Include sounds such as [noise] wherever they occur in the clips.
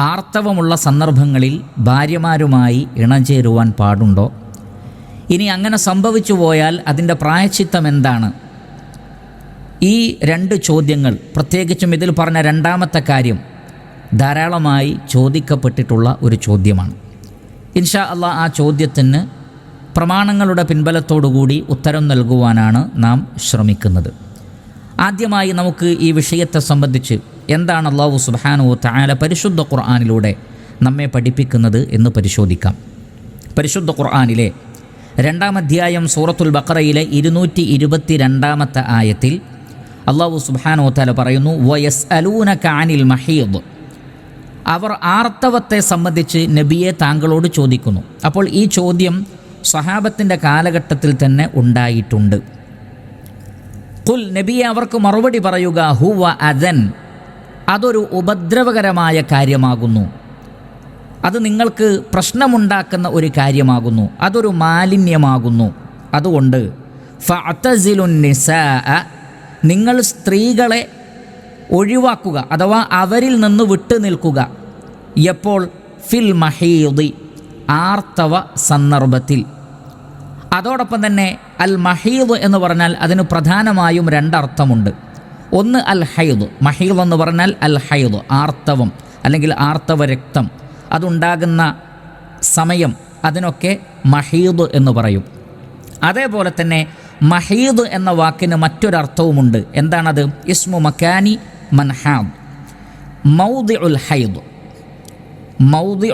ആർത്തവമുള്ള സന്ദർഭങ്ങളിൽ ഭാര്യമാരുമായി ഇണചേരുവാൻ പാടുണ്ടോ? ഇനി അങ്ങനെ സംഭവിച്ചു പോയാൽ അതിന്റെ പ്രായച്ചിത്തം എന്താണ്? ഈ രണ്ട് ചോദ്യങ്ങൾ പ്രത്യേകിച്ചും ഇതിൽ പറഞ്ഞ രണ്ടാമത്തെ കാര്യം ധാരാളമായി ചോദിക്കപ്പെട്ടിട്ടുള്ള ഒരു ചോദ്യമാണ്. ഇൻഷാ അല്ല ആ ചോദ്യത്തിന് പ്രമാണങ്ങളുടെ പിൻബലത്തോടുകൂടി ഉത്തരം നൽകുവാനാണ് നാം ശ്രമിക്കുന്നത്. ആദ്യമായി നമുക്ക് ഈ വിഷയത്തെ സംബന്ധിച്ച് എന്താണ് അള്ളാഹു സുബാനു താല പരിശുദ്ധ ഖുർആാനിലൂടെ നമ്മെ പഠിപ്പിക്കുന്നത് എന്ന് പരിശോധിക്കാം. പരിശുദ്ധ ഖുർആാനിലെ രണ്ടാം അധ്യായം സൂറത്തുൽ ബക്കറയിലെ ഇരുന്നൂറ്റി ഇരുപത്തി രണ്ടാമത്തെ ആയത്തിൽ അള്ളാഹു സുബാനു താല പറയുന്നു വയസ് അലൂന കാനിൽ മഹീദ്. അവർ ആർത്തവത്തെ സംബന്ധിച്ച് നബിയെ താങ്കളോട് ചോദിക്കുന്നു. അപ്പോൾ ഈ ചോദ്യം സഹാബത്തിന്റെ കാലഘട്ടത്തിൽ തന്നെ ഉണ്ടായിട്ടുണ്ട്. കുൽ നബിയെ അവർക്ക് മറുപടി പറയുക ഹുവ അദൻ. അതൊരു ഉപദ്രവകരമായ കാര്യമാകുന്നു. അത് നിങ്ങൾക്ക് പ്രശ്നമുണ്ടാക്കുന്ന ഒരു കാര്യമാകുന്നു. അതൊരു മാലിന്യമാകുന്നു. അതുകൊണ്ട് ഫഅതസിലുൻ നിസാ നിങ്ങൾ സ്ത്രീകളെ ഒഴിവാക്കുക അഥവാ അവരിൽ നിന്ന് വിട്ടു നിൽക്കുക. എപ്പോൾ? ഫിൽ മഹീദി ആർത്തവ സന്ദർഭത്തിൽ. അതോടൊപ്പം തന്നെ അൽ മഹീദ് എന്ന് പറഞ്ഞാൽ അതിന് പ്രധാനമായും രണ്ടർത്ഥമുണ്ട്. ഒന്ന് അൽ ഹൈദ് മഹീദ് എന്ന് പറഞ്ഞാൽ അൽ ഹൈദ് ആർത്തവം അല്ലെങ്കിൽ ആർത്തവ രക്തം. അതുണ്ടാകുന്ന സമയം അതിനൊക്കെ മഹീദ് എന്ന് പറയും. അതേപോലെ തന്നെ മഹീദ് എന്ന വാക്കിന് മറ്റൊരർത്ഥവുമുണ്ട് എന്താണത്? ഇസ്മു മക്കാനി മൻഹാദ്. മൗദി ഉൽ ഹൈദ്. മൗദി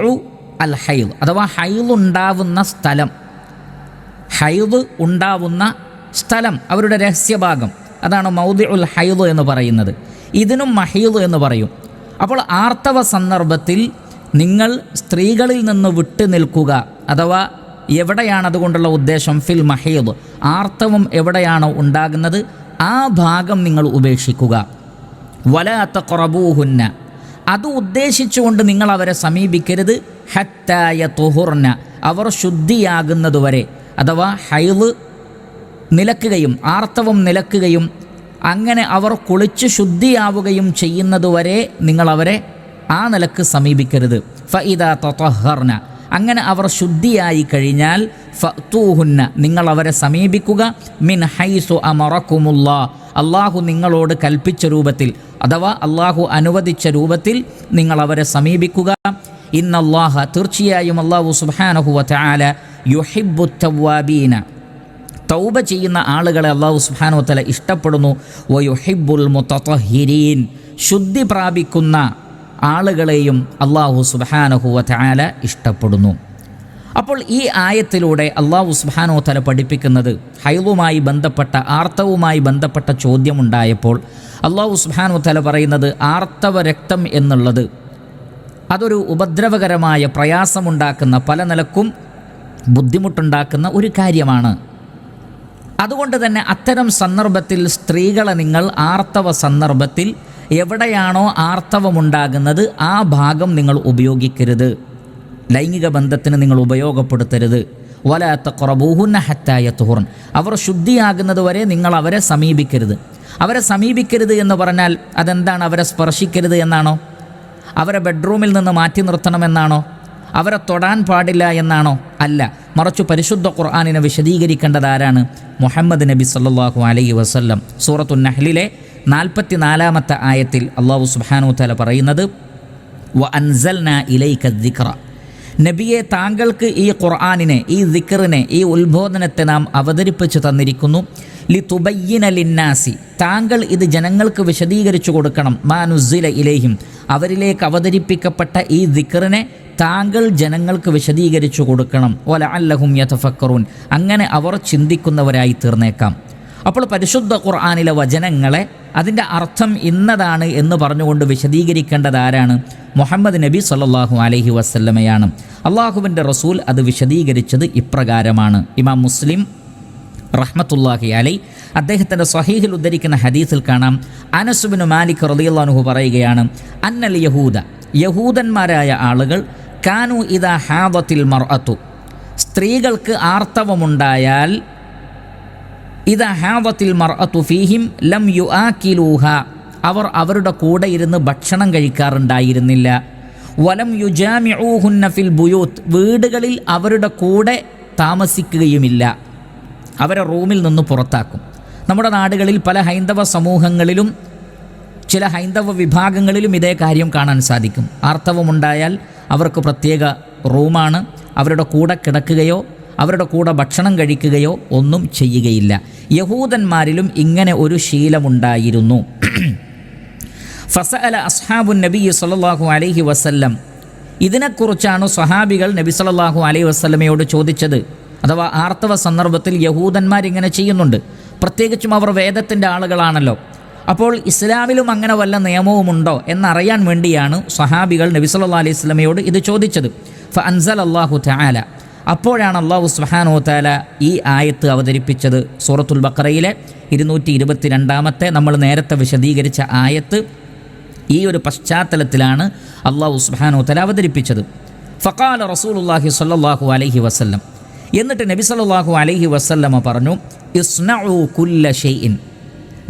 അൽ ഹൈദ് അഥവാ ഹൈദ് ഉണ്ടാവുന്ന സ്ഥലം. ഹൈദ് ഉണ്ടാവുന്ന സ്ഥലം അവരുടെ രഹസ്യഭാഗം. അതാണ് മൗദി ഉൽ ഹൈദ് എന്ന് പറയുന്നത്. ഇതിനും മഹീദ് എന്ന് പറയും. അപ്പോൾ ആർത്തവ സന്ദർഭത്തിൽ നിങ്ങൾ സ്ത്രീകളിൽ നിന്ന് വിട്ടു നിൽക്കുക അഥവാ എവിടെയാണ് അതുകൊണ്ടുള്ള ഉദ്ദേശം? ഫിൽ മഹീദ്. ആർത്തവം എവിടെയാണോ ഉണ്ടാകുന്നത്? ആ ഭാഗം നിങ്ങൾ ഉപേക്ഷിക്കുക. വലാത്ത കുറബൂഹുന്ന അത് ഉദ്ദേശിച്ചുകൊണ്ട് നിങ്ങൾ അവരെ സമീപിക്കരുത്. ഹത്തായ തുഹുർന. അവർ ശുദ്ധിയാകുന്നതുവരെ അഥവാ ഹൈവ് നിലക്കുകയും ആർത്തവം നിലക്കുകയും അങ്ങനെ അവർ കുളിച്ച് ശുദ്ധിയാവുകയും ചെയ്യുന്നതുവരെ നിങ്ങൾ അവരെ ആ നിലയ്ക്ക് സമീപിക്കരുത്. ഫഇദ തഹർന അങ്ങനെ അവർ ശുദ്ധിയായി കഴിഞ്ഞാൽ ഫത്തൂഹുന്ന നിങ്ങൾ അവരെ സമീപിക്കുക. മിൻ ഹൈസു അമറക്കുമുള്ള അള്ളാഹു നിങ്ങളോട് കൽപ്പിച്ച രൂപത്തിൽ അഥവാ അള്ളാഹു അനുവദിച്ച രൂപത്തിൽ നിങ്ങൾ അവരെ സമീപിക്കുക. ഇന്നല്ലാഹ തീർച്ചയായും അള്ളാഹു സുബാനഹുവ ചാല യുഹിബു തവ്വാബീന. തൗബ ചെയ്യുന്ന ആളുകളെ അള്ളാഹു സുഹാനോ തല ഇഷ്ടപ്പെടുന്നു. വയുഹിബുൽ മുത്തഹിരീൻ. ശുദ്ധി പ്രാപിക്കുന്ന ആളുകളെയും അള്ളാഹു സുബാനഹുവ ചാല ഇഷ്ടപ്പെടുന്നു. അപ്പോൾ ഈ ആയത്തിലൂടെ അള്ളാഹു സുബാനോ തല പഠിപ്പിക്കുന്നത് ഹൈവുമായി ബന്ധപ്പെട്ട ആർത്തവുമായി ബന്ധപ്പെട്ട ചോദ്യമുണ്ടായപ്പോൾ അള്ളാഹു സുബാനോ തല പറയുന്നത് ആർത്തവ രക്തം എന്നുള്ളത് അതൊരു ഉപദ്രവകരമായ പ്രയാസമുണ്ടാക്കുന്ന പല നിലക്കും ബുദ്ധിമുട്ടുണ്ടാക്കുന്ന ഒരു കാര്യമാണ്. അതുകൊണ്ട് തന്നെ അത്തരം സന്ദർഭത്തിൽ സ്ത്രീകളെ നിങ്ങൾ ആർത്തവ സന്ദർഭത്തിൽ എവിടെയാണോ ആർത്തവമുണ്ടാകുന്നത് ആ ഭാഗം നിങ്ങൾ ഉപയോഗിക്കരുത്. ലൈംഗിക ബന്ധത്തിന് നിങ്ങൾ ഉപയോഗപ്പെടുത്തരുത്. വലാത്ത കുറബൂഹുന്ന ഹത്തായ തുഹുർൻ അവർ ശുദ്ധിയാകുന്നത് വരെ നിങ്ങൾ അവരെ സമീപിക്കരുത്. അവരെ സമീപിക്കരുത് എന്ന് പറഞ്ഞാൽ അതെന്താണ്? അവരെ സ്പർശിക്കരുത് എന്നാണോ? അവരെ ബെഡ്റൂമിൽ നിന്ന് മാറ്റി നിർത്തണമെന്നാണോ അവരെ തൊടാൻ പാടില്ല എന്നാണോ? അല്ല. മറച്ചു പരിശുദ്ധ ഖുർആാനിനെ വിശദീകരിക്കേണ്ടത് ആരാണ്? മുഹമ്മദ് നബി സല്ലാഹു അലൈഹി വസല്ലം. സൂറത്തു നഹ്ലിലെ നാൽപ്പത്തി നാലാമത്തെ ആയത്തിൽ അള്ളാഹു സുബാനു തല പറയുന്നത് വ അൻസൽന നബിയെ താങ്കൾക്ക് ഈ ഖുർആാനിനെ ഈ ദിക്കറിനെ ഈ ഉത്ബോധനത്തെ നാം അവതരിപ്പിച്ചു തന്നിരിക്കുന്നു. ലി തുബയ്യന ലിന്നാസി. താങ്കൾ ഇത് ജനങ്ങൾക്ക് വിശദീകരിച്ചു കൊടുക്കണം. മാനുസില ഇലേഹിം. അവരിലേക്ക് അവതരിപ്പിക്കപ്പെട്ട ഈ ദിക്കറിനെ താങ്കൾ ജനങ്ങൾക്ക് വിശദീകരിച്ചു കൊടുക്കണം. ഒല അല്ലഹും യഥഫക്കറൂൻ അങ്ങനെ അവർ ചിന്തിക്കുന്നവരായി തീർന്നേക്കാം. അപ്പോൾ പരിശുദ്ധ ഖുർആാനിലെ വചനങ്ങളെ അതിന്റെ അർത്ഥം ഇന്നതാണ് എന്ന് പറഞ്ഞുകൊണ്ട് വിശദീകരിക്കേണ്ടത് ആരാണ്? മുഹമ്മദ് നബി സല്ലാഹു അലഹി വസ്ല്ലമയാണ്. അള്ളാഹുവിന്റെ റസൂൽ അത് വിശദീകരിച്ചത് ഇപ്രകാരമാണ്. ഇമാം മുസ്ലിം റഹ്മത്തുല്ലാഹി അലൈ അദ്ദേഹത്തിന്റെ സഹീഹിൽ ഉദ്ധരിക്കുന്ന ഹദീസിൽ കാണാം. അനസുബിന് മാലിക് റലിയുള്ളാനുഹു പറയുകയാണ് അന്നൽ യഹൂദ യഹൂദന്മാരായ ആളുകൾ കാനു ഇത ഹാദത്തിൽ മർഅത്തു. സ്ത്രീകൾക്ക് ആർത്തവമുണ്ടായാൽ ഇത ഹാദത്തിൽ മർഅത്തു ഫീഹിം ലം യു ആക്കിലൂഹ അവർ അവരുടെ കൂടെ ഇരുന്ന് ഭക്ഷണം കഴിക്കാറുണ്ടായിരുന്നില്ല. വലം യുജാമിഊഹുന്ന ഫിൽ ബുയൂത്ത്. വീടുകളിൽ അവരുടെ കൂടെ താമസിക്കുകയുമില്ല. അവരെ റൂമിൽ നിന്ന് പുറത്താക്കും. നമ്മുടെ നാടുകളിൽ പല ഹൈന്ദവ സമൂഹങ്ങളിലും ചില ഹൈന്ദവ വിഭാഗങ്ങളിലും ഇതേ കാര്യം കാണാൻ സാധിക്കും. ആർത്തവമുണ്ടായാൽ അവർക്ക് പ്രത്യേക റൂമാണ്. അവരുടെ കൂടെ കിടക്കുകയോ അവരുടെ കൂടെ ഭക്ഷണം കഴിക്കുകയോ ഒന്നും ചെയ്യുകയില്ല. യഹൂദന്മാരിലും ഇങ്ങനെ ഒരു ശീലമുണ്ടായിരുന്നു. [clears throat] ഫസ അല അസ്ഹാബു നബി സല്ലല്ലാഹു അലൈഹി വസല്ലം. ഇതിനെക്കുറിച്ചാണ് സ്വഹാബികൾ നബി സല്ലല്ലാഹു അലൈഹി വസ്ലമയോട് ചോദിച്ചത്. അഥവാ ആർത്തവ സന്ദർഭത്തിൽ യഹൂദന്മാർ ഇങ്ങനെ ചെയ്യുന്നുണ്ട്. പ്രത്യേകിച്ചും അവർ വേദത്തിന്റെ ആളുകളാണല്ലോ. അപ്പോൾ ഇസ്ലാമിലും അങ്ങനെ വല്ല നിയമവുമുണ്ടോ എന്നറിയാൻ വേണ്ടിയാണ് സ്വഹാബികൾ നബി സല്ലല്ലാഹു അലൈഹി വസല്ലമയോട് ഇത് ചോദിച്ചത്. ഫ അൻസൽ അള്ളാഹു താല അപ്പോഴാണ് അള്ളാഹു സുബ്ഹാനഹു താല ഈ ആയത്ത് അവതരിപ്പിച്ചത്. സൂറത്തുൽ ബഖറയിലെ ഇരുന്നൂറ്റി ഇരുപത്തിരണ്ടാമത്തെ നമ്മൾ നേരത്തെ വിശദീകരിച്ച ആയത്ത് ഈ ഒരു പശ്ചാത്തലത്തിലാണ് അള്ളാഹു സുബ്ഹാനഹു താല അവതരിപ്പിച്ചത്. ഫഖാല റസൂലുള്ളാഹി സ്വല്ലല്ലാഹു അലൈഹി വസല്ലം. എന്നിട്ട് നബി സല്ലല്ലാഹു അലൈഹി വസല്ലമ പറഞ്ഞു ഇസ്നഉ കുല്ല ഷൈഇൻ.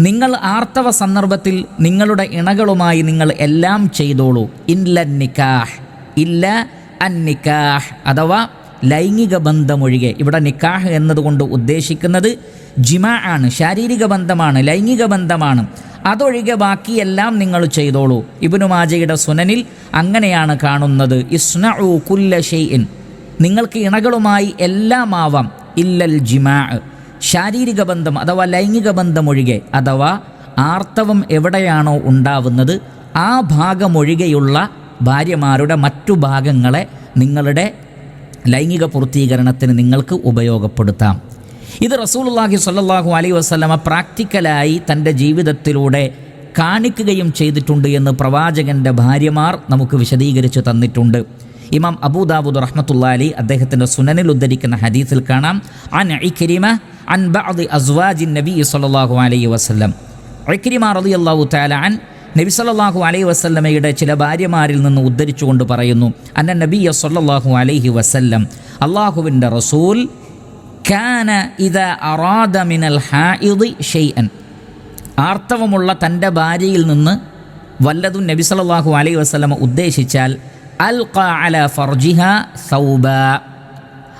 നിങ്ങൾ ആർത്തവ സന്ദർഭത്തിൽ നിങ്ങളുടെ ഇണകളുമായി നിങ്ങൾ എല്ലാം ചെയ്തോളൂ. ഇല്ല നിക്കാഹ് ഇല്ല അൻ നിക്കാഹ് അഥവാ ലൈംഗിക ബന്ധമൊഴികെ. ഇവിടെ നിക്കാഹ് എന്നതുകൊണ്ട് ഉദ്ദേശിക്കുന്നത് ജിമാ ആണ് ശാരീരിക ബന്ധമാണ് ലൈംഗിക ബന്ധമാണ്. അതൊഴികെ ബാക്കിയെല്ലാം നിങ്ങൾ ചെയ്തോളൂ. ഇബ്നു മാജയുടെ സുനനിൽ അങ്ങനെയാണ് കാണുന്നത്. ഇസ്നഉ കുല്ല ഷെയ്ൻ നിങ്ങൾക്ക് ഇണകളുമായി എല്ലാം ആവാം ഇല്ലൽ ജിമാ. ശാരീരിക ബന്ധം അഥവാ ലൈംഗിക ബന്ധമൊഴികെ അഥവാ ആർത്തവം എവിടെയാണോ ഉണ്ടാവുന്നത് ആ ഭാഗമൊഴികെയുള്ള ഭാര്യമാരുടെ മറ്റു ഭാഗങ്ങളെ നിങ്ങളുടെ ലൈംഗിക പൂർത്തീകരണത്തിന് നിങ്ങൾക്ക് ഉപയോഗപ്പെടുത്താം. ഇത് റസൂലുള്ളാഹി സ്വല്ലല്ലാഹു അലൈഹി വസല്ലമ പ്രാക്ടിക്കലായി തന്റെ ജീവിതത്തിലൂടെ കാണിക്കുകയും ചെയ്തിട്ടുണ്ട് എന്ന് പ്രവാചകന്റെ ഭാര്യമാർ നമുക്ക് വിശദീകരിച്ച് തന്നിട്ടുണ്ട്. ഇമാം അബൂദാബുദ് റഹ്മത്തുള്ള അലി അദ്ദേഹത്തിന്റെ സുനനിൽ ഉദ്ധരിക്കുന്ന ഹദീസിൽ കാണാം അൻ അൻ ബഅദ് അസ്വാജിൻ നബി സല്ലല്ലാഹു അലൈഹി വസല്ലം. ഇക്രിമ റളിയല്ലാഹു തആല അൻ നബി സല്ലല്ലാഹു അലൈഹി വസല്ലമയുടെ ചില ഭാര്യമാരിൽ നിന്ന് ഉദ്ധരിച്ചുകൊണ്ട് പറയുന്നു അന്ന നബി സല്ലല്ലാഹു അലൈഹി വസല്ലം. അള്ളാഹുവിന്റെ റസൂൽ കാന ഇത അറാദ മിനൽ ആർത്തവമുള്ള തന്റെ ഭാര്യയിൽ നിന്ന് വല്ലതും നബി സല്ലല്ലാഹു അലൈഹി വസല്ലമ ഉദ്ദേശിച്ചാൽ അൽ അല ഫർജിഹ സൗബ.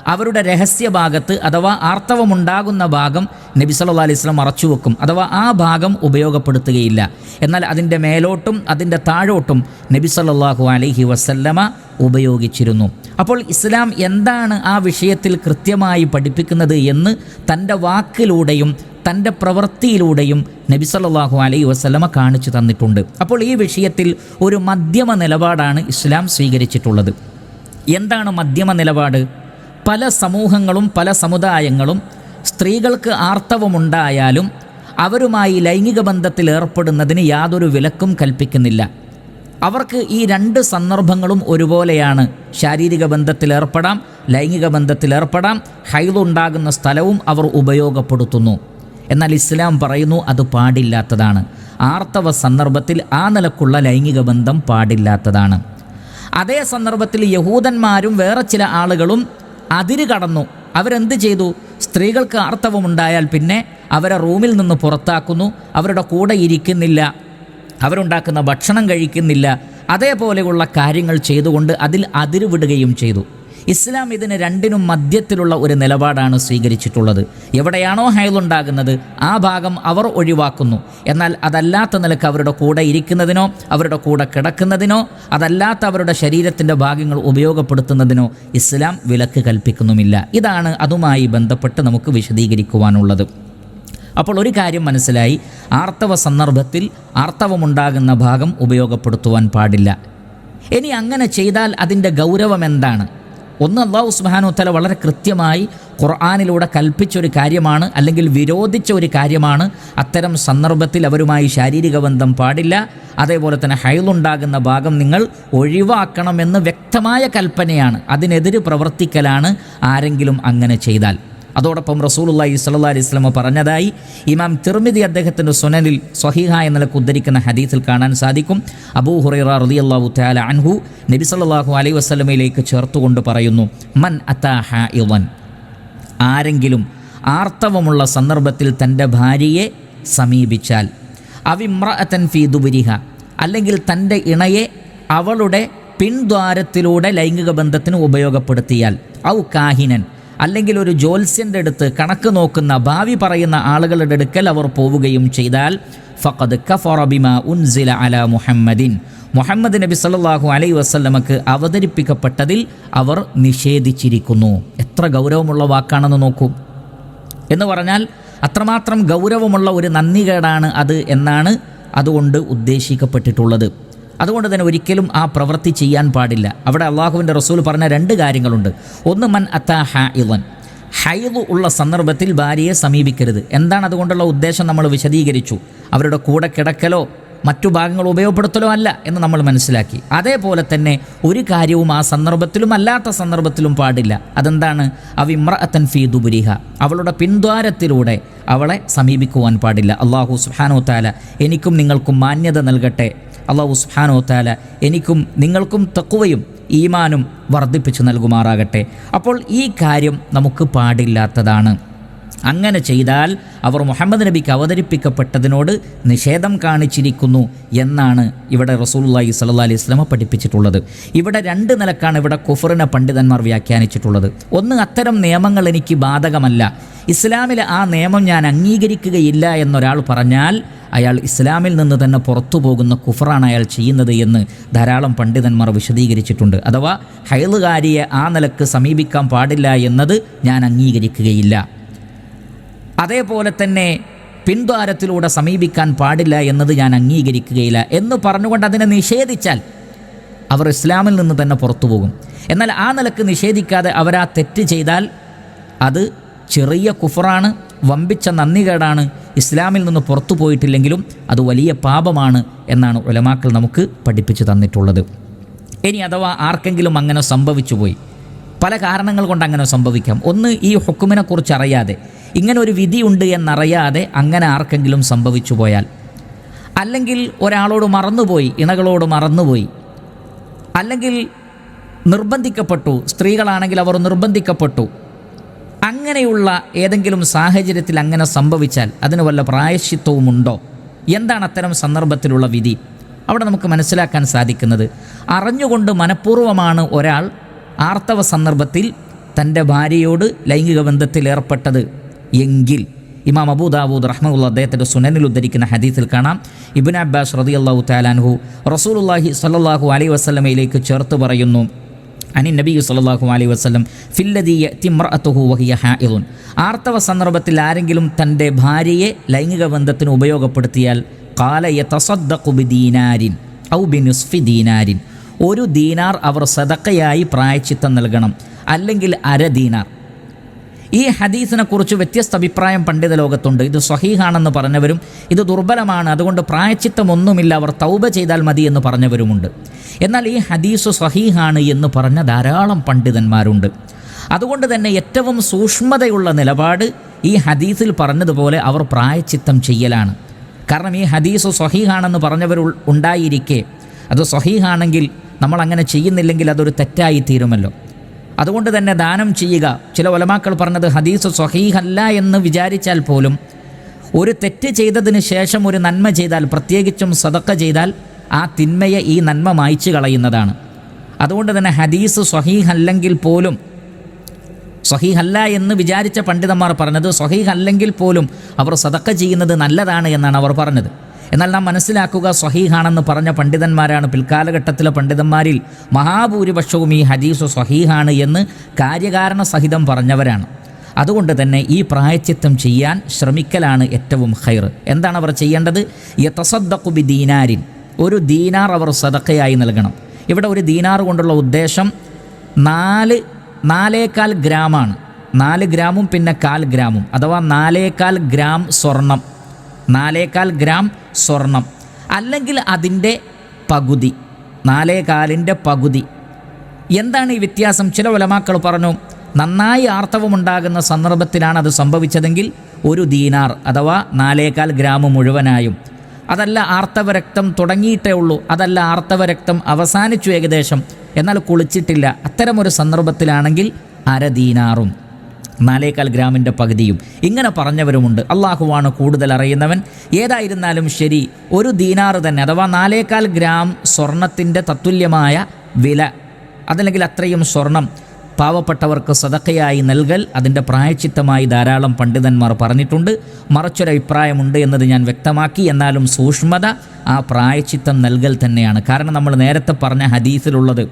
അവരുടെ രഹസ്യഭാഗത്ത് അഥവാ ആർത്തവമുണ്ടാകുന്ന ഭാഗം നബി സല്ലാ അലൈഹി വസല്ലം മറച്ചു വെക്കും. അഥവാ ആ ഭാഗം ഉപയോഗപ്പെടുത്തുകയില്ല. എന്നാൽ അതിന്റെ മേലോട്ടും അതിന്റെ താഴോട്ടും നബി സല്ലാഹു അലൈഹി വസല്ലമ ഉപയോഗിച്ചിരുന്നു. അപ്പോൾ ഇസ്ലാം എന്താണ് ആ വിഷയത്തിൽ കൃത്യമായി പഠിപ്പിക്കുന്നത് എന്ന് തന്റെ വാക്കിലൂടെയും തന്റെ പ്രവൃത്തിയിലൂടെയും നബി സല്ലല്ലാഹു അലൈഹി വസല്ലമ കാണിച്ചു തന്നിട്ടുണ്ട്. അപ്പോൾ ഈ വിഷയത്തിൽ ഒരു മധ്യമ നിലപാടാണ് ഇസ്ലാം സ്വീകരിച്ചിട്ടുള്ളത്. എന്താണ് മധ്യമ നിലപാട്? പല സമൂഹങ്ങളും പല സമുദായങ്ങളും സ്ത്രീകൾക്ക് ആർത്തവമുണ്ടായാലും അവരുമായി ലൈംഗിക ബന്ധത്തിൽ ഏർപ്പെടുന്നതിന് യാതൊരു വിലക്കും കൽപ്പിക്കുന്നില്ല. അവർക്ക് ഈ രണ്ട് സന്ദർഭങ്ങളും ഒരുപോലെയാണ്. ശാരീരിക ബന്ധത്തിൽ ഏർപ്പെടാം ലൈംഗിക ബന്ധത്തിൽ ഏർപ്പെടാം ഹൈതുണ്ടാകുന്ന സ്ഥലവും അവർ ഉപയോഗപ്പെടുത്തുന്നു. എന്നാൽ ഇസ്ലാം പറയുന്നു അത് പാടില്ലാത്തതാണ്. ആർത്തവ സന്ദർഭത്തിൽ ആ നിലക്കുള്ള ലൈംഗിക ബന്ധം പാടില്ലാത്തതാണ്. അതേ സന്ദർഭത്തിൽ യഹൂദന്മാരും വേറെ ചില ആളുകളും അതിര് കടന്നു. അവരെന്ത് ചെയ്തു? സ്ത്രീകൾക്ക് ആർത്തവമുണ്ടായാൽ പിന്നെ അവരെ റൂമിൽ നിന്ന് പുറത്താക്കുന്നു. അവരുടെ കൂടെ ഇരിക്കുന്നില്ല. അവരുണ്ടാക്കുന്ന ഭക്ഷണം കഴിക്കുന്നില്ല. അതേപോലെയുള്ള കാര്യങ്ങൾ ചെയ്തുകൊണ്ട് അതിൽ അതിരുവിടുകയും ചെയ്തു. ഇസ്ലാം ഇതിന് രണ്ടിനും മധ്യത്തിലുള്ള ഒരു നിലപാടാണ് സ്വീകരിച്ചിട്ടുള്ളത്. എവിടെയാണോ ഹയലുണ്ടാകുന്നത് ആ ഭാഗം അവർ ഒഴിവാക്കുന്നു. എന്നാൽ അതല്ലാത്ത നിലയ്ക്ക് അവരുടെ കൂടെ ഇരിക്കുന്നതിനോ അവരുടെ കൂടെ കിടക്കുന്നതിനോ അതല്ലാത്ത അവരുടെ ശരീരത്തിന്റെ ഭാഗങ്ങൾ ഉപയോഗപ്പെടുത്തുന്നതിനോ ഇസ്ലാം വിലക്ക് കൽപ്പിക്കുന്നുമില്ല. ഇതാണ് അതുമായി ബന്ധപ്പെട്ട് നമുക്ക് വിശദീകരിക്കുവാനുള്ളത്. അപ്പോൾ ഒരു കാര്യം മനസ്സിലായി. ആർത്തവ സന്ദർഭത്തിൽ ആർത്തവമുണ്ടാകുന്ന ഭാഗം ഉപയോഗപ്പെടുത്തുവാൻ പാടില്ല. ഇനി അങ്ങനെ ചെയ്താൽ അതിന്റെ ഗൗരവം എന്താണ്? ഒന്ന് അള്ളാഹു സുബാനു തല വളരെ കൃത്യമായി ഖുർആാനിലൂടെ കൽപ്പിച്ചൊരു കാര്യമാണ് അല്ലെങ്കിൽ വിരോധിച്ച ഒരു കാര്യമാണ്. അത്തരം സന്ദർഭത്തിൽ അവരുമായി ശാരീരിക ബന്ധം പാടില്ല. അതേപോലെ തന്നെ ഹൈലുണ്ടാകുന്ന ഭാഗം നിങ്ങൾ ഒഴിവാക്കണമെന്ന് വ്യക്തമായ കൽപ്പനയാണ്. അതിനെതിര് പ്രവർത്തിക്കലാണ് ആരെങ്കിലും അങ്ങനെ ചെയ്താൽ. അതോടൊപ്പം റസൂലുള്ളാഹി സല്ലാ അലൈഹി വസല്ലം പറഞ്ഞതായി ഇമാം തിർമിതി അദ്ദേഹത്തിന്റെ സുനനിൽ സ്വഹീഹ എന്ന നിലയ്ക്ക് ഉദ്ധരിക്കുന്ന ഹദീസിൽ കാണാൻ സാധിക്കും. അബൂ ഹുറൈറ അള്ളാഹു തആല അൻഹു നബി സല്ലാഹു അലൈഹി വസ്ലമയിലേക്ക് ചേർത്തുകൊണ്ട് പറയുന്നു മൻ അത്താഹ ഇവൻ ആരെങ്കിലും ആർത്തവമുള്ള സന്ദർഭത്തിൽ തന്റെ ഭാര്യയെ സമീപിച്ചാൽ അവിമ്രഅത്തൻ ഫീ ദുബിരിഹ. അല്ലെങ്കിൽ തന്റെ ഇണയെ അവളുടെ പിൻദ്വാരത്തിലൂടെ ലൈംഗിക ബന്ധത്തിന് ഉപയോഗപ്പെടുത്തിയാൽ ഔ കാഹിനൻ. അല്ലെങ്കിൽ ഒരു ജ്യോത്സ്യന്റെ അടുത്ത് കണക്ക് നോക്കുന്ന ഭാവി പറയുന്ന ആളുകളുടെ അടുക്കൽ അവർ പോവുകയും ചെയ്താൽ ഫഖദ് കഫറ ബിമാ ഉൻസില അല മുഹമ്മദിൻ. മുഹമ്മദ് നബി സല്ലല്ലാഹു അലൈഹി വസല്ലമക്ക് അവതരിപ്പിക്കപ്പെട്ടതിൽ അവർ നിഷേധിച്ചിരിക്കുന്നു. എത്ര ഗൗരവമുള്ള വാക്കാണെന്ന് നോക്കൂ. എന്ന് പറഞ്ഞാൽ അത്രമാത്രം ഗൗരവമുള്ള ഒരു നന്ദികേടാണ് അത് എന്നാണ് അതുകൊണ്ട് ഉദ്ദേശിക്കപ്പെട്ടിട്ടുള്ളത്. അതുകൊണ്ട് തന്നെ ഒരിക്കലും ആ പ്രവൃത്തി ചെയ്യാൻ പാടില്ല. അവിടെ അള്ളാഹുവിന്റെ റസൂൽ പറഞ്ഞ രണ്ട് കാര്യങ്ങളുണ്ട്. ഒന്ന് മൻ അത്താ ഹ ഇവൻ ഹൈവ് ഉള്ള സന്ദർഭത്തിൽ ഭാര്യയെ സമീപിക്കരുത്. എന്താണ് അതുകൊണ്ടുള്ള ഉദ്ദേശം നമ്മൾ വിശദീകരിച്ചു. അവരുടെ കൂടെ കിടക്കലോ മറ്റു ഭാഗങ്ങൾ ഉപയോഗപ്പെടുത്തലോ അല്ല എന്ന് നമ്മൾ മനസ്സിലാക്കി. അതേപോലെ തന്നെ ഒരു കാര്യവും ആ സന്ദർഭത്തിലും അല്ലാത്ത സന്ദർഭത്തിലും പാടില്ല. അതെന്താണ്? അവിമ്രഅത്തൻ ഫീ ദുബുരിഹ. അവളുടെ പിൻദ്വാരത്തിലൂടെ അവളെ സമീപിക്കുവാൻ പാടില്ല. അള്ളാഹു സുഹാനോ താല എനിക്കും നിങ്ങൾക്കും മാന്യത നൽകട്ടെ. അള്ളാഹു സുഹാനോ താല എനിക്കും നിങ്ങൾക്കും തക്കുവയും ഈമാനും വർദ്ധിപ്പിച്ചു നൽകുമാറാകട്ടെ. അപ്പോൾ ഈ കാര്യം നമുക്ക് പാടില്ലാത്തതാണ്. അങ്ങനെ ചെയ്താൽ അവർ മുഹമ്മദ് നബിക്ക് അവതരിപ്പിക്കപ്പെട്ടതിനോട് നിഷേധം കാണിച്ചിരിക്കുന്നു എന്നാണ് ഇവിടെ റസൂലുള്ളാഹി സ്വല്ലല്ലാഹി അലൈഹി സ്വലമ പഠിപ്പിച്ചിട്ടുള്ളത്. ഇവിടെ രണ്ട് നിലക്കാണ് ഇവിടെ കുഫറിനെ പണ്ഡിതന്മാർ വ്യാഖ്യാനിച്ചിട്ടുള്ളത്. ഒന്ന് അത്തരം നിയമങ്ങൾ എനിക്ക് ബാധകമല്ല. ഇസ്ലാമിലെ ആ നിയമം ഞാൻ അംഗീകരിക്കുകയില്ല എന്നൊരാൾ പറഞ്ഞാൽ അയാൾ ഇസ്ലാമിൽ നിന്ന് തന്നെ പുറത്തു പോകുന്ന കുഫറാണ് അയാൾ ചെയ്യുന്നത് എന്ന് ധാരാളം പണ്ഡിതന്മാർ വിശദീകരിച്ചിട്ടുണ്ട്. അഥവാ ഹൈലുകാരിയെ ആ നിലയ്ക്ക് സമീപിക്കാൻ പാടില്ല എന്നത് ഞാൻ അംഗീകരിക്കുകയില്ല. അതേപോലെ തന്നെ പിൻദ്വാരത്തിലൂടെ സമീപിക്കാൻ പാടില്ല എന്നത് ഞാൻ അംഗീകരിക്കുകയില്ല എന്ന് പറഞ്ഞുകൊണ്ട് അതിനെ നിഷേധിച്ചാൽ അവർ ഇസ്ലാമിൽ നിന്ന് തന്നെ പുറത്തു പോകും. എന്നാൽ ആ നിലയ്ക്ക് നിഷേധിക്കാതെ അവർ ആ തെറ്റ് ചെയ്താൽ അത് ചെറിയ കുഫറാണ് വമ്പിച്ച നന്ദികേടാണ് ഇസ്ലാമിൽ നിന്ന് പുറത്തു പോയിട്ടില്ലെങ്കിലും അത് വലിയ പാപമാണ് എന്നാണ് ഒലമാക്കൾ നമുക്ക് പഠിപ്പിച്ചു തന്നിട്ടുള്ളത്. ഇനി അഥവാ ആർക്കെങ്കിലും അങ്ങനെ സംഭവിച്ചു പോയി പല കാരണങ്ങൾ കൊണ്ട് അങ്ങനെ സംഭവിക്കാം. ഒന്ന് ഈ ഹുക്കുമിനെക്കുറിച്ച് അറിയാതെ ഇങ്ങനെ ഒരു വിധിയുണ്ട് എന്നറിയാതെ അങ്ങനെ ആർക്കെങ്കിലും സംഭവിച്ചു പോയാൽ. അല്ലെങ്കിൽ ഒരാളോട് മറന്നുപോയി ഇണകളോട് മറന്നുപോയി. അല്ലെങ്കിൽ നിർബന്ധിക്കപ്പെട്ടു സ്ത്രീകളാണെങ്കിൽ അവർ നിർബന്ധിക്കപ്പെട്ടു. അങ്ങനെയുള്ള ഏതെങ്കിലും സാഹചര്യത്തിൽ അങ്ങനെ സംഭവിച്ചാൽ അതിന് വല്ല പ്രായശ്ചിത്വവുമുണ്ടോ എന്താണ് അത്തരം സന്ദർഭത്തിലുള്ള വിധി? അവിടെ നമുക്ക് മനസ്സിലാക്കാൻ സാധിക്കുന്നത് അറിഞ്ഞുകൊണ്ട് മനഃപൂർവമാണ് ഒരാൾ ആർത്തവ സന്ദർഭത്തിൽ തന്റെ ഭാര്യയോട് ലൈംഗിക ബന്ധത്തിൽ ഏർപ്പെട്ടത്. എങ്കിൽ ഇമാം അബൂദാവൂദ് റഹ്മുള്ള അദ്ദേഹത്തിന്റെ സുനനിൽ ഉദ്ധരിക്കുന്ന ഹദീസിൽ കാണാം. ഇബിൻ അബ്ബാസ് റതി അള്ളാഹു താലാൻഹു റസൂലുല്ലാഹി സല്ലാഹു അലൈ വസ്ലമയിലേക്ക് ചേർത്ത് പറയുന്നു അനി നബി സല്ലാഹു അലൈ വസ്ലം ഫില്ലദീയ തിമ്രഅത്തുഹു വഹിയ ഹാഇദുൻ. ആർത്തവ സന്ദർഭത്തിൽ ആരെങ്കിലും തന്റെ ഭാര്യയെ ലൈംഗിക ബന്ധത്തിന് ഉപയോഗപ്പെടുത്തിയാൽ കാലയ തസദ്ദീനാരിൻ ഔ ബിനുസ്ഫി ദീനാരിൻ. ഒരു ദീനാർ അവർ സദക്കയായി പ്രായച്ചിത്തം നൽകണം അല്ലെങ്കിൽ അര ദീനാർ. ഈ ഹദീസിനെ കുറിച്ച് വ്യത്യസ്ത അഭിപ്രായം പണ്ഡിത ലോകത്തുണ്ട്. ഇത് സ്വഹീഹാണെന്ന് പറഞ്ഞവരും ഇത് ദുർബലമാണ്. അതുകൊണ്ട് പ്രായച്ചിത്തമൊന്നുമില്ല. അവർ തൗബ ചെയ്താൽ മതി എന്ന് പറഞ്ഞവരുമുണ്ട്. എന്നാൽ ഈ ഹദീസ് സ്വഹീഹാണ് എന്ന് പറഞ്ഞ ധാരാളം പണ്ഡിതന്മാരുണ്ട്. അതുകൊണ്ട് തന്നെ ഏറ്റവും സൂക്ഷ്മതയുള്ള നിലപാട് ഈ ഹദീസിൽ പറഞ്ഞതുപോലെ അവർ പ്രായച്ചിത്തം ചെയ്യലാണ്. കാരണം ഈ ഹദീസ് സ്വഹീഹാണെന്ന് പറഞ്ഞവർ ഉണ്ടായിരിക്കെ. അത് സ്വഹീഹാണെങ്കിൽ നമ്മൾ അങ്ങനെ ചെയ്യുന്നില്ലെങ്കിൽ അതൊരു തെറ്റായി തീരുമല്ലോ. അതുകൊണ്ട് തന്നെ ദാനം ചെയ്യുക. ചില ഒലമാക്കൾ പറഞ്ഞത് ഹദീസ് സ്വഹീഹല്ല എന്ന് വിചാരിച്ചാൽ പോലും ഒരു തെറ്റ് ചെയ്തതിന് ശേഷം ഒരു നന്മ ചെയ്താൽ പ്രത്യേകിച്ചും സതക്ക ചെയ്താൽ ആ തിന്മയെ ഈ നന്മ മായ്ച്ചു കളയുന്നതാണ്. അതുകൊണ്ട് തന്നെ ഹദീസ് സ്വഹീഹല്ലെങ്കിൽ പോലും സ്വഹീഹല്ല എന്ന് വിചാരിച്ച പണ്ഡിതന്മാർ പറഞ്ഞത് സ്വഹീഹല്ലെങ്കിൽ പോലും അവർ സതക്ക ചെയ്യുന്നത് നല്ലതാണ് എന്നാണ് അവർ പറഞ്ഞത്. എന്നാൽ നാം മനസ്സിലാക്കുക സ്വഹീഹാണെന്ന് പറഞ്ഞ പണ്ഡിതന്മാരാണ്. പിൽക്കാലഘട്ടത്തിലെ പണ്ഡിതന്മാരിൽ മഹാഭൂരിപക്ഷവും ഈ ഹദീസ് സ്വഹീഹാണ് എന്ന് കാര്യകാരണ സഹിതം പറഞ്ഞവരാണ്. അതുകൊണ്ട് തന്നെ ഈ പ്രായച്ചിത്തം ചെയ്യാൻ ശ്രമിക്കലാണ് ഏറ്റവും ഹൈർ എന്താണ് അവർ ചെയ്യേണ്ടത്? യത്തസദ്ദക്കുബി ദീനാരിൻ ഒരു ദീനാർ അവർ സദക്കയായി നൽകണം. ഇവിടെ ഒരു ദീനാർ കൊണ്ടുള്ള ഉദ്ദേശം നാല് നാലേകാൽ ഗ്രാമാണ്. നാല് ഗ്രാമും പിന്നെ കാൽ ഗ്രാമും. അഥവാ നാലേകാൽ ഗ്രാം സ്വർണം. നാലേകാൽ ഗ്രാം സ്വർണം അല്ലെങ്കിൽ അതിന്റെ പകുതി നാലേകാലിന്റെ പകുതി. എന്താണ് ഈ വ്യത്യാസം? ചില ഉലമാക്കൾ പറഞ്ഞു നന്നായി ആർത്തവമുണ്ടാകുന്ന സന്ദർഭത്തിലാണ് അത് സംഭവിച്ചതെങ്കിൽ ഒരു ദീനാർ അഥവാ നാലേകാൽ ഗ്രാം മുഴുവനായും. അതല്ല ആർത്തവരക്തം തുടങ്ങിയിട്ടേ ഉള്ളൂ. അതല്ല ആർത്തവരക്തം അവസാനിച്ചു ഏകദേശം. എന്നാൽ കുളിച്ചിട്ടില്ല. അത്തരമൊരു സന്ദർഭത്തിലാണെങ്കിൽ അര ദീനാറും. നാലേകാൽ ഗ്രാമിന്റെ പകുതിയും. ഇങ്ങനെ പറഞ്ഞവരുമുണ്ട്. അള്ളാഹുവാണ് കൂടുതൽ അറിയുന്നവൻ. ഏതായിരുന്നാലും ശരി ഒരു ദീനാറ് തന്നെ അഥവാ നാലേക്കാൽ ഗ്രാം സ്വർണത്തിന്റെ തത്തുല്യമായ വില അതല്ലെങ്കിൽ അത്രയും സ്വർണം പാവപ്പെട്ടവർക്ക് സതക്കയായി നൽകൽ അതിന്റെ പ്രായച്ചിത്തമായി ധാരാളം പണ്ഡിതന്മാർ പറഞ്ഞിട്ടുണ്ട്. മറച്ചൊരഭിപ്രായമുണ്ട് എന്നത് ഞാൻ വ്യക്തമാക്കി. എന്നാലും സൂക്ഷ്മത ആ പ്രായച്ചിത്തം നൽകൽ തന്നെയാണ്. കാരണം നമ്മൾ നേരത്തെ പറഞ്ഞ ഹദീസിലുള്ളത്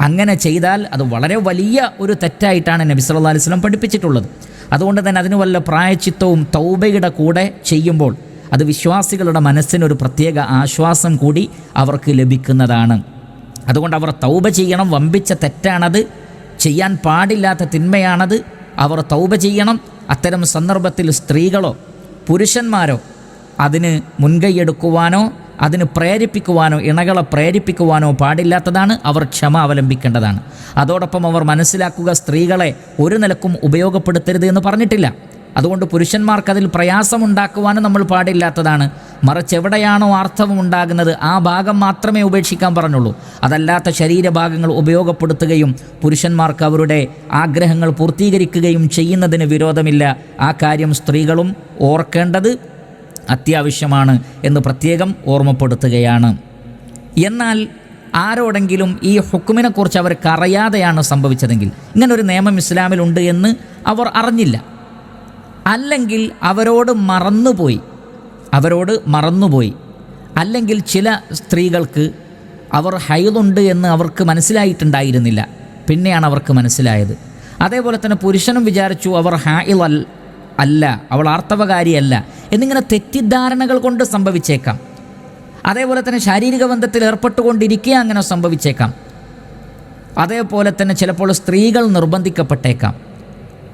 അങ്ങനെ ചെയ്താൽ അത് വളരെ വലിയ ഒരു തെറ്റായിട്ടാണ് നബി സല്ലാ അലൈഹി വസല്ലം പഠിപ്പിച്ചിട്ടുള്ളത്. അതുകൊണ്ട് തന്നെ അതിന് വല്ല പ്രായച്ചിത്തവും തൗബയുടെ കൂടെ ചെയ്യുമ്പോൾ അത് വിശ്വാസികളുടെ മനസ്സിനൊരു പ്രത്യേക ആശ്വാസം കൂടി അവർക്ക് ലഭിക്കുന്നതാണ്. അതുകൊണ്ട് അവർ തൗബ ചെയ്യണം വമ്പിച്ച തെറ്റാണത് ചെയ്യാൻ പാടില്ലാത്ത തിന്മയാണത് അവർ തൗബ ചെയ്യണം. അത്തരം സന്ദർഭത്തിൽ സ്ത്രീകളോ പുരുഷന്മാരോ അതിന് മുൻകൈയെടുക്കുവാനോ അതിന് പ്രേരിപ്പിക്കുവാനോ ഇണകളെ പ്രേരിപ്പിക്കുവാനോ പാടില്ലാത്തതാണ് അവർ ക്ഷമ അവലംബിക്കേണ്ടതാണ്. അതോടൊപ്പം അവർ മനസ്സിലാക്കുക സ്ത്രീകളെ ഒരു നിലക്കും ഉപയോഗപ്പെടുത്തരുത് എന്ന് പറഞ്ഞിട്ടില്ല. അതുകൊണ്ട് പുരുഷന്മാർക്ക് അതിൽ പ്രയാസമുണ്ടാക്കുവാനും നമ്മൾ പാടില്ലാത്തതാണ്. മറിച്ച് എവിടെയാണോ ആർത്തവം ഉണ്ടാകുന്നത് ആ ഭാഗം മാത്രമേ ഉപേക്ഷിക്കാൻ പറഞ്ഞുള്ളൂ. അതല്ലാത്ത ശരീരഭാഗങ്ങൾ ഉപയോഗപ്പെടുത്തുകയും പുരുഷന്മാർക്ക് അവരുടെ ആഗ്രഹങ്ങൾ പൂർത്തീകരിക്കുകയും ചെയ്യുന്നതിന് വിരോധമില്ല. ആ കാര്യം സ്ത്രീകളും ഓർക്കേണ്ടത് അത്യാവശ്യമാണ് എന്ന് പ്രത്യേകം ഓർമ്മപ്പെടുത്തുകയാണ്. എന്നാൽ ആരോടെങ്കിലും ഈ ഹുക്കുമിനെക്കുറിച്ച് അവർക്ക് അറിയാതെയാണ് സംഭവിച്ചതെങ്കിൽ ഇങ്ങനൊരു നിയമം ഇസ്ലാമിലുണ്ട് എന്ന് അവർ അറിഞ്ഞില്ല. അല്ലെങ്കിൽ അവരോട് മറന്നുപോയി. അവരോട് മറന്നുപോയി. അല്ലെങ്കിൽ ചില സ്ത്രീകൾക്ക് അവർ ഹൈതുണ്ട് എന്ന് അവർക്ക് മനസ്സിലായിട്ടുണ്ടായിരുന്നില്ല. പിന്നെയാണ് അവർക്ക് മനസ്സിലായത്. അതേപോലെ തന്നെ പുരുഷനും വിചാരിച്ചു അവർ ഹായിൽ അല്ല അവൾ ആർത്തവകാരിയല്ല. എന്നിങ്ങനെ തെറ്റിദ്ധാരണകൾ കൊണ്ട് സംഭവിച്ചേക്കാം. അതേപോലെ തന്നെ ശാരീരിക ബന്ധത്തിൽ ഏർപ്പെട്ടുകൊണ്ടിരിക്കുക അങ്ങനെ സംഭവിച്ചേക്കാം. അതേപോലെ തന്നെ ചിലപ്പോൾ സ്ത്രീകൾ നിർബന്ധിക്കപ്പെട്ടേക്കാം.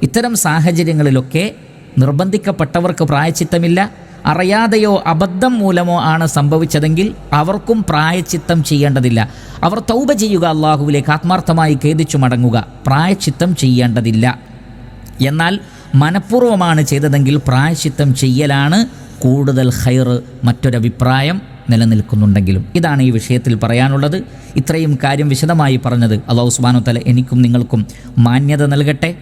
ഇത്തരം സാഹചര്യങ്ങളിലൊക്കെ നിർബന്ധിക്കപ്പെട്ടവർക്ക് പ്രായച്ചിത്തമില്ല. അറിയാതെയോ അബദ്ധം മൂലമോ ആണ് സംഭവിച്ചതെങ്കിൽ അവർക്കും പ്രായച്ചിത്തം ചെയ്യേണ്ടതില്ല. അവർ തൗബ ചെയ്യുക അള്ളാഹുവിലേക്ക് ആത്മാർത്ഥമായി ഖേദിച്ചു മടങ്ങുക. പ്രായച്ചിത്തം ചെയ്യേണ്ടതില്ല. എന്നാൽ മനഃപൂർവമാണ് ചെയ്തതെങ്കിൽ പ്രായശിത്തം ചെയ്യലാണ് കൂടുതൽ ഹൈർ മറ്റൊരഭിപ്രായം നിലനിൽക്കുന്നുണ്ടെങ്കിലും. ഇതാണ് ഈ വിഷയത്തിൽ പറയാനുള്ളത്. ഇത്രയും കാര്യം വിശദമായി പറഞ്ഞത് അള്ളാഹു സുബാനു തല എനിക്കും നിങ്ങൾക്കും മാന്യത നൽകട്ടെ.